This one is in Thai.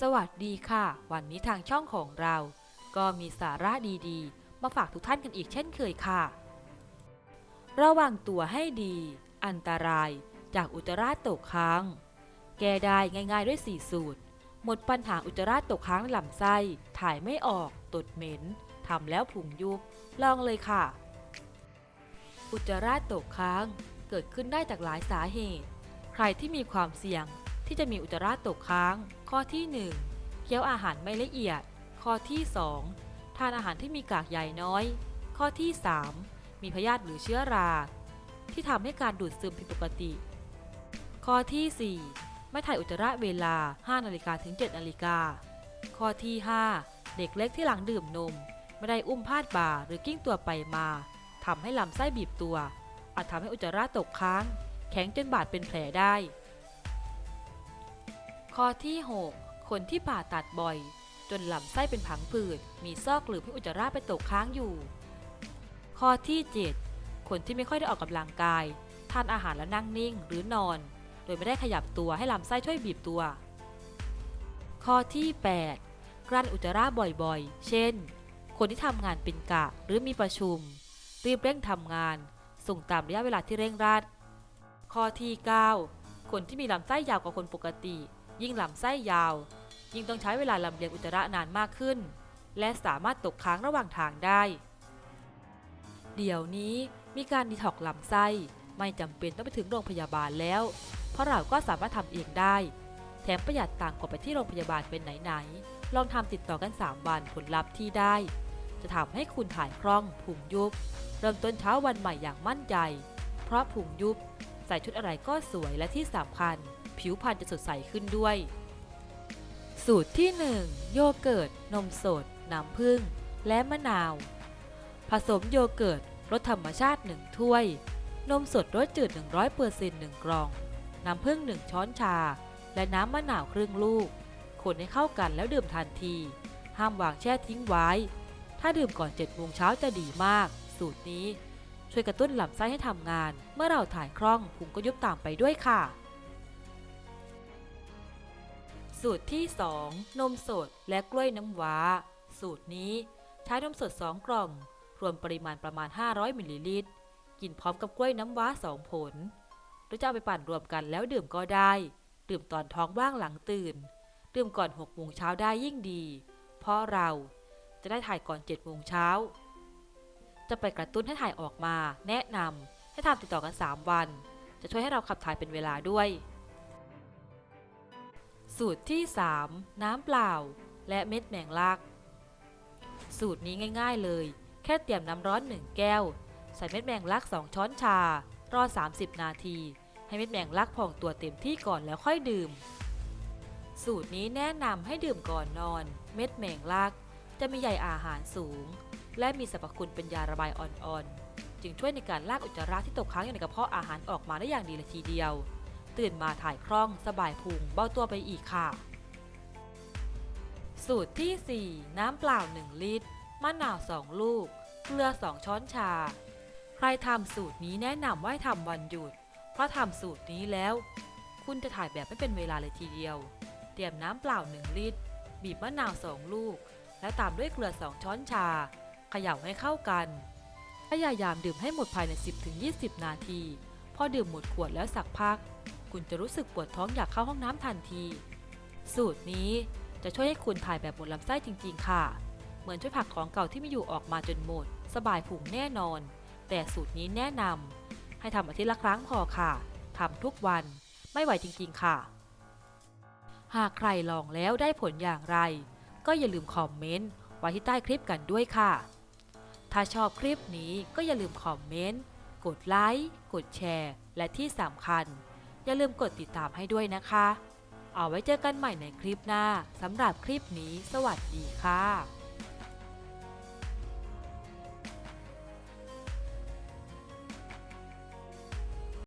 สวัสดีค่ะ วันนี้ทางช่องของเรา ก็มีสาระดีๆ มาฝากทุกท่านกันอีกเช่นเคยค่ะ ระวังตัวให้ดี อันตรายจากอุจจาระตกค้าง แก้ได้ง่ายๆด้วย 4 สูตร หมดปัญหาอุจจาระตกค้างในลำไส้ ถ่ายไม่ออกตดเหม็นทำแล้วผุงยุบ ลองเลยค่ะ อุจจาระตกค้างเกิดขึ้นได้จากหลายสาเหตุ ใครที่มีความเสี่ยง ที่จะมีอุจจาระตกค้าง ข้อที่ 1 เคี้ยวอาหารไม่ละเอียด ข้อที่ 2 ทานอาหารที่มีกากใยน้อย ข้อที่ 3 มีพยาธิหรือเชื้อรา ที่ทำให้การดูดซึมผิดปกติ ข้อที่ 4 ไม่ถ่ายอุจจาระเวลา 5นาฬิกาถึง7นาฬิกาข้อที่ 5 เด็กเล็กที่หลังดื่มนม ไม่ได้อุ้มพาดบ่าหรือกิ้งตัวไปมาทำให้ลำไส้บีบตัว อาจทำให้อุจจาระตกค้าง แข็งจนบาดเป็นแผลได้ ข้อที่ 6 คนที่ผ่าตัดบ่อย จนลำไส้เป็นผังผืด มีซอกหรือให้อุจจาระไปตกค้างอยู่ ข้อที่ 7 คนที่ไม่ค่อยได้ออกกำลังกาย ทานอาหารแล้วนั่งนิ่งหรือนอน โดยไม่ได้ขยับตัวให้ลำไส้ช่วยบีบตัว ข้อที่ 8 กลั้นอุจจาระบ่อยๆ เช่น คนที่ทำงานเป็นกะหรือมีประชุม รีบเร่งทำงาน ส่งตามระยะเวลาที่เร่งรัด ข้อที่ 9 คนที่มีลำไส้ยาวกว่าคนปกติ ยิ่งลำไส้ยาว ยิ่งต้องใช้เวลาลำเลียงอุจจาระนานมากขึ้น และสามารถตกค้างระหว่างทางได้ เดี๋ยวนี้มีการดีท็อกลำไส้ไม่จำเป็นต้องไปถึงโรงพยาบาลแล้ว เพราะเราก็สามารถทำเองได้ แถมประหยัดต่างกว่าไปที่โรงพยาบาลเป็นไหนๆลองทำติดต่อกัน 3 วันผลลัพธ์ที่ได้ จะทำให้คุณถ่ายคล่องพุงยุบ เริ่มต้นเช้าวันใหม่อย่างมั่นใจ เพราะพุงยุบ ใส่ชุดอะไรก็สวยและที่สำคัญ ผิวพรรณจะสดใสขึ้นด้วย สูตรที่ 1 โยเกิร์ต นมสด น้ำผึ้ง และมะนาว ผสมโยเกิร์ตรสธรรมชาติ 1 ถ้วย นมสดรสจืด 100% 1กล่อง น้ำผึ้ง 1 ช้อนชา และน้ำมะนาวครึ่งลูก คนให้เข้ากันแล้วดื่มทันที ห้ามวางแช่ทิ้งไว้ ถ้าดื่มก่อน7โมงเช้าจะดีมาก สูตรนี้ช่วยกระตุ้นลำไส้ให้ทำงาน เมื่อเราถ่ายคล่องพุงก็ยุบตามไปด้วยค่ะ สูตรที่ 2 นมสดและกล้วยน้ำว้า สูตรนี้ใช้นมสด 2 กล่อง รวมปริมาณประมาณ 500 มิลลิลิตร กินพร้อมกับกล้วยน้ำว้า 2 ผล หรือจะเอาไปปั่นรวมกันแล้วดื่มก็ได้ ดื่มตอนท้องว่างหลังตื่น ดื่มก่อน6โมงเช้าได้ยิ่งดี เพราะเราจะได้ถ่ายก่อน7โมงเช้า จะไปกระตุ้นให้ถ่ายออกมา แนะนำให้ทำติดต่อกัน 3 วัน จะช่วยให้เราขับถ่ายเป็นเวลาด้วย สูตรที่ 3 น้ำเปล่า และเม็ดแมงลัก สูตรนี้ง่ายๆเลย แค่เตรียมน้ำร้อน 1 แก้ว ใส่เม็ดแมงลัก 2 ช้อนชา รอ 30 นาที ให้เม็ดแมงลักพองตัวเต็มที่ก่อนแล้วค่อยดื่ม สูตรนี้แนะนำให้ดื่มก่อนนอน เม็ดแมงลัก จะมีใยอาหารสูง และมีสรรพคุณเป็นยาระบายอ่อนๆ จึงช่วยในการลากอุจจาระที่ตกค้างอยู่ในกระเพาะอาหารออกมาได้อย่างดีเลยทีเดียว ตื่นมาถ่ายคล่องสบายพุงเบาตัวไปอีกค่ะ สูตรที่ 4 น้ำเปล่า 1 ลิตร มะนาว 2 ลูก เกลือ 2 ช้อนชา ใครทำสูตรนี้แนะนำว่าให้ทำวันหยุด เพราะทำสูตรนี้แล้ว คุณจะถ่ายแบบไม่เป็นเวลาเลยทีเดียว เตรียมน้ำเปล่า 1 ลิตร บีบมะนาว 2 ลูก แล้วตามด้วยเกลือ 2 ช้อนชาเขย่าให้เข้ากันพยายามดื่มให้หมดภายใน 10-20 นาที พอดื่มหมดขวดแล้วสักพัก คุณจะรู้สึกปวดท้องอยากเข้าห้องน้ำทันที สูตรนี้จะช่วยให้คุณถ่ายแบบหมดลำไส้จริง ๆ ค่ะ เหมือนช่วยผักของเก่าที่มีอยู่ออกมาจนหมด สบายผุงแน่นอน แต่สูตรนี้แนะนำให้ทำอาทิตย์ละครั้งพอค่ะทำทุกวันไม่ไหวจริง ๆ ค่ะ หากใครลองแล้วได้ผลอย่างไร ก็อย่าลืมคอมเมนต์ไว้ที่ใต้คลิปกันด้วยค่ะ ถ้าชอบคลิปนี้ก็อย่าลืมคอมเมนต์ กดไลค์ กดแชร์ และที่สำคัญ อย่าลืมกดติดตามให้ด้วยนะคะ เอาไว้เจอกันใหม่ในคลิปหน้าสำหรับคลิปนี้ สวัสดีค่ะ